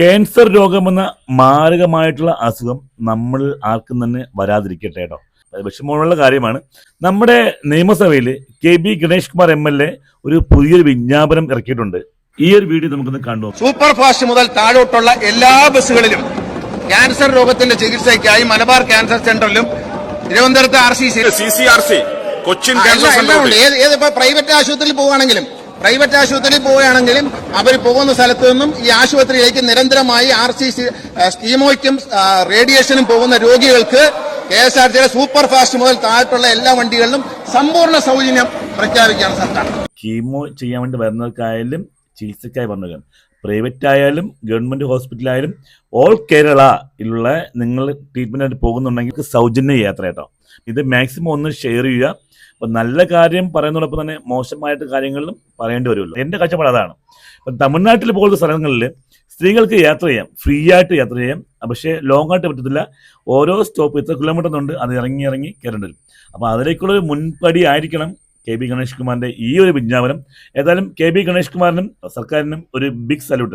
Cancer രോഗമെന്ന മാരകമായിട്ടുള്ള അസുഖം നമ്മൾ ആർക്കും തന്നെ വരാതിരിക്കട്ടെ കേട്ടോ വിഷമമുള്ള കാര്യമാണ്. നമ്മുടെ നിയമസഭയിൽ K B Ganesh Kumar M L A ഒരു പുതിയൊരു വിജ്ഞാപനം ഇറക്കിയിട്ടുണ്ട്. ഈ ഒരു വീഡിയോ നമുക്കൊന്ന് കണ്ടു സൂപ്പർ ഫാസ്റ്റ് മുതൽ താഴോട്ടുള്ള എല്ലാ ബസ്സുകളിലും ക്യാൻസർ രോഗത്തിന്റെ ചികിത്സയ്ക്കായി മലബാർ ക്യാൻസർ സെന്ററിലും തിരുവനന്തപുരത്ത് R C C C C R C Cochin cancer centre ഏത് പ്രൈവറ്റ് ആശുപത്രിയിൽ പോവുകയാണെങ്കിലും പ്രൈവറ്റ് ആശുപത്രിയിൽ പോവുകയാണെങ്കിലും അവർ പോകുന്ന സ്ഥലത്തു നിന്നും ഈ ആശുപത്രിയിലേക്ക് നിരന്തരമായി ആർ സി സ്കീമോയ്ക്കും റേഡിയേഷനും പോകുന്ന രോഗികൾക്ക് K S R T super fast മുതൽ താഴെയുള്ള എല്ലാ വണ്ടികളിലും സമ്പൂർണ സൗജന്യം പ്രഖ്യാപിക്കുകയാണ് സർക്കാർ. കീമോ ചെയ്യാൻ വേണ്ടി വരുന്നവർക്കായാലും ചികിത്സയ്ക്കായി വന്നവരും പ്രൈവറ്റ് ആയാലും ഗവൺമെന്റ് ഹോസ്പിറ്റലായാലും ഓൾ കേരളയിലുള്ള നിങ്ങൾ ട്രീറ്റ്മെന്റായിട്ട് പോകുന്നുണ്ടെങ്കിൽ സൗജന്യ യാത്ര കേട്ടോ. ഇത് മാക്സിമം ഒന്ന് ഷെയർ ചെയ്യുക. അപ്പൊ നല്ല കാര്യം പറയുന്നതോടൊപ്പം തന്നെ മോശമായിട്ട് കാര്യങ്ങളിലും പറയേണ്ടി വരുമല്ലോ. എന്റെ കാഴ്ചപ്പാട് അതാണ്. ഇപ്പം തമിഴ്നാട്ടിൽ പോലുള്ള സ്ഥലങ്ങളിൽ സ്ത്രീകൾക്ക് യാത്ര ചെയ്യാം. ഫ്രീ ആയിട്ട് യാത്ര ചെയ്യാം. പക്ഷേ ലോങ് ആയിട്ട് പറ്റത്തില്ല. ഓരോ സ്റ്റോപ്പ് ഇത്ര കിലോമീറ്റർ ഉണ്ട്. അത് ഇറങ്ങി ഇറങ്ങി കയറേണ്ടി വരും. അപ്പോൾ അതിലേക്കുള്ള ഒരു മുൻപടി ആയിരിക്കണം. കെ ബി ഗണേഷ് കുമാറിന്റെ ഈ ഒരു വിജ്ഞാപനം. ഏതായാലും കെ ബി ഗണേഷ് കുമാറിനും സർക്കാരിനും ഒരു ബിഗ് സല്യൂട്ട്